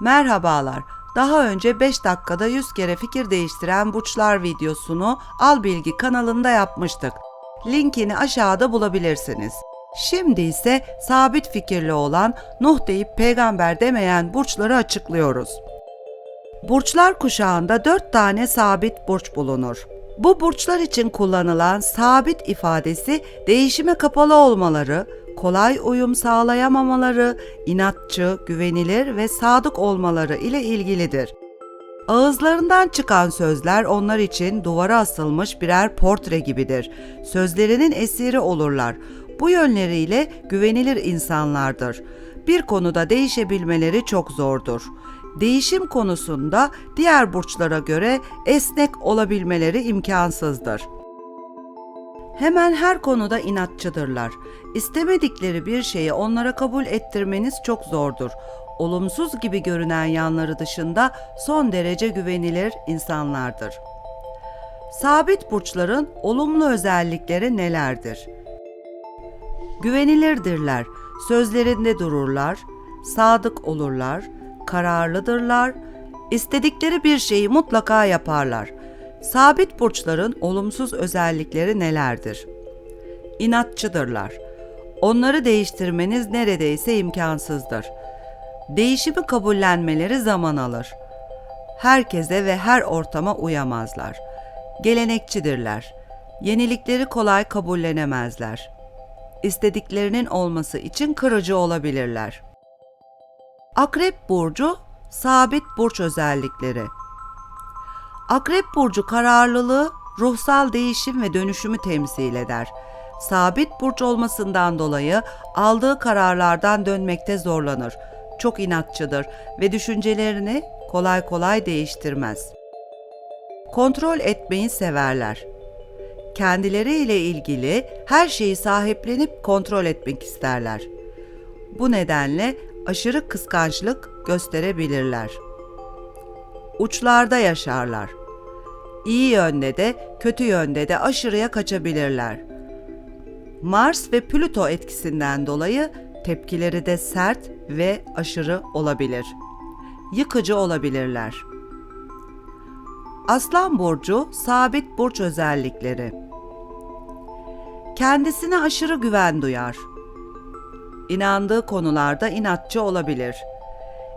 Merhabalar. Daha önce 5 dakikada 100 kere fikir değiştiren burçlar videosunu Al Bilgi kanalında yapmıştık. Linkini aşağıda bulabilirsiniz. Şimdi ise sabit fikirli olan Nuh deyip peygamber demeyen burçları açıklıyoruz. Burçlar kuşağında 4 tane sabit burç bulunur. Bu burçlar için kullanılan sabit ifadesi değişime kapalı olmaları, kolay uyum sağlayamamaları, inatçı, güvenilir ve sadık olmaları ile ilgilidir. Ağızlarından çıkan sözler onlar için duvara asılmış birer portre gibidir. Sözlerinin esiri olurlar. Bu yönleriyle güvenilir insanlardır. Bir konuda değişebilmeleri çok zordur. Değişim konusunda diğer burçlara göre esnek olabilmeleri imkansızdır. Hemen her konuda inatçıdırlar. İstemedikleri bir şeyi onlara kabul ettirmeniz çok zordur. Olumsuz gibi görünen yanları dışında son derece güvenilir insanlardır. Sabit burçların olumlu özellikleri nelerdir? Güvenilirdirler, sözlerinde dururlar, sadık olurlar, kararlıdırlar, istedikleri bir şeyi mutlaka yaparlar. Sabit burçların olumsuz özellikleri nelerdir? İnatçıdırlar. Onları değiştirmeniz neredeyse imkansızdır. Değişimi kabullenmeleri zaman alır. Herkese ve her ortama uyamazlar. Gelenekçidirler. Yenilikleri kolay kabullenemezler. İstediklerinin olması için kırıcı olabilirler. Akrep burcu sabit burç özellikleri. Akrep burcu kararlılığı, ruhsal değişim ve dönüşümü temsil eder. Sabit burç olmasından dolayı aldığı kararlardan dönmekte zorlanır. Çok inatçıdır ve düşüncelerini kolay kolay değiştirmez. Kontrol etmeyi severler. Kendileri ile ilgili her şeyi sahiplenip kontrol etmek isterler. Bu nedenle aşırı kıskançlık gösterebilirler. Uçlarda yaşarlar. İyi yönde de kötü yönde de aşırıya kaçabilirler. Mars ve Plüto etkisinden dolayı tepkileri de sert ve aşırı olabilir. Yıkıcı olabilirler. Aslan burcu sabit burç özellikleri. Kendisine aşırı güven duyar. İnandığı konularda inatçı olabilir.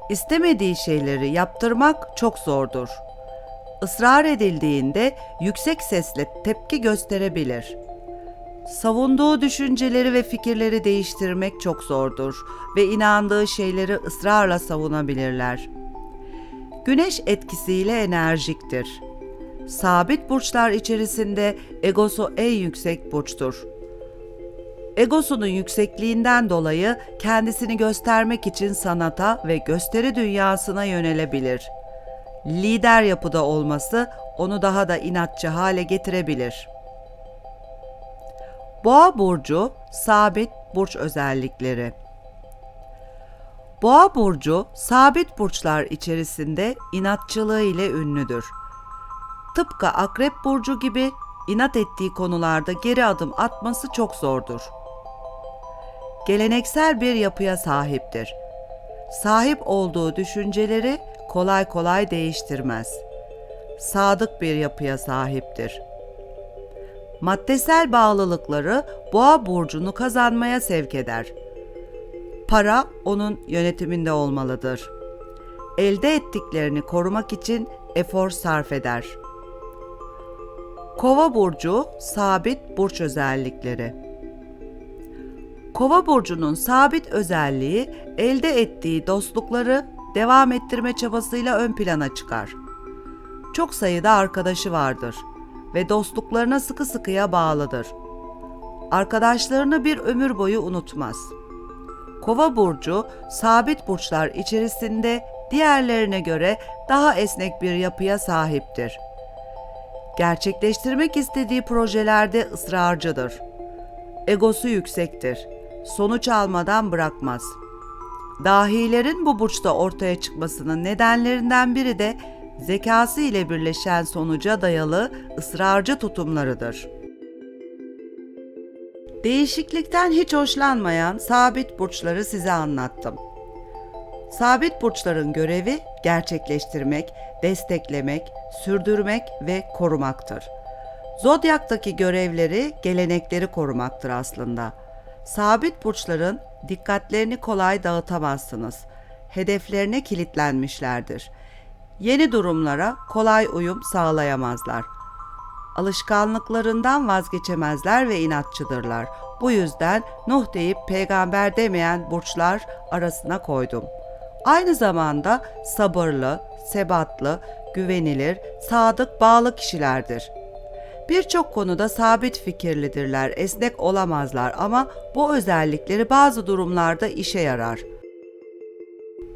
İstemediği şeyleri yaptırmak çok zordur. Israr edildiğinde yüksek sesle tepki gösterebilir. Savunduğu düşünceleri ve fikirleri değiştirmek çok zordur ve inandığı şeyleri ısrarla savunabilirler. Güneş etkisiyle enerjiktir. Sabit burçlar içerisinde egosu en yüksek burçtur. Egosunun yüksekliğinden dolayı kendisini göstermek için sanata ve gösteri dünyasına yönelebilir. Lider yapıda olması onu daha da inatçı hale getirebilir. Boğa burcu sabit burç özellikleri. Boğa burcu sabit burçlar içerisinde inatçılığı ile ünlüdür. Tıpkı Akrep burcu gibi inat ettiği konularda geri adım atması çok zordur. Geleneksel bir yapıya sahiptir. Sahip olduğu düşünceleri kolay kolay değiştirmez. Sadık bir yapıya sahiptir. Maddesel bağlılıkları boğa burcunu kazanmaya sevk eder. Para onun yönetiminde olmalıdır. Elde ettiklerini korumak için efor sarf eder. Kova burcu sabit burç özellikleri. Kova burcunun sabit özelliği elde ettiği dostlukları devam ettirme çabasıyla ön plana çıkar. Çok sayıda arkadaşı vardır ve dostluklarına sıkı sıkıya bağlıdır. Arkadaşlarını bir ömür boyu unutmaz. Kova burcu sabit burçlar içerisinde diğerlerine göre daha esnek bir yapıya sahiptir. Gerçekleştirmek istediği projelerde ısrarcıdır. Egosu yüksektir. Sonuç almadan bırakmaz. Dahilerin bu burçta ortaya çıkmasının nedenlerinden biri de zekası ile birleşen sonuca dayalı ısrarcı tutumlarıdır. Değişiklikten hiç hoşlanmayan sabit burçları size anlattım. Sabit burçların görevi gerçekleştirmek, desteklemek, sürdürmek ve korumaktır. Zodyaktaki görevleri, gelenekleri korumaktır aslında. Sabit burçların dikkatlerini kolay dağıtamazsınız. Hedeflerine kilitlenmişlerdir. Yeni durumlara kolay uyum sağlayamazlar. Alışkanlıklarından vazgeçemezler ve inatçıdırlar. Bu yüzden Nuh deyip peygamber demeyen burçlar arasına koydum. Aynı zamanda sabırlı, sebatlı, güvenilir, sadık, bağlı kişilerdir. Birçok konuda sabit fikirlidirler, esnek olamazlar ama bu özellikleri bazı durumlarda işe yarar.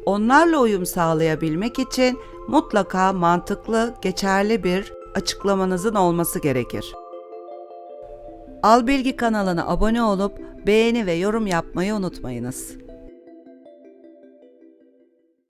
Onlarla uyum sağlayabilmek için mutlaka mantıklı, geçerli bir açıklamanızın olması gerekir. Albilgi kanalına abone olup beğeni ve yorum yapmayı unutmayınız.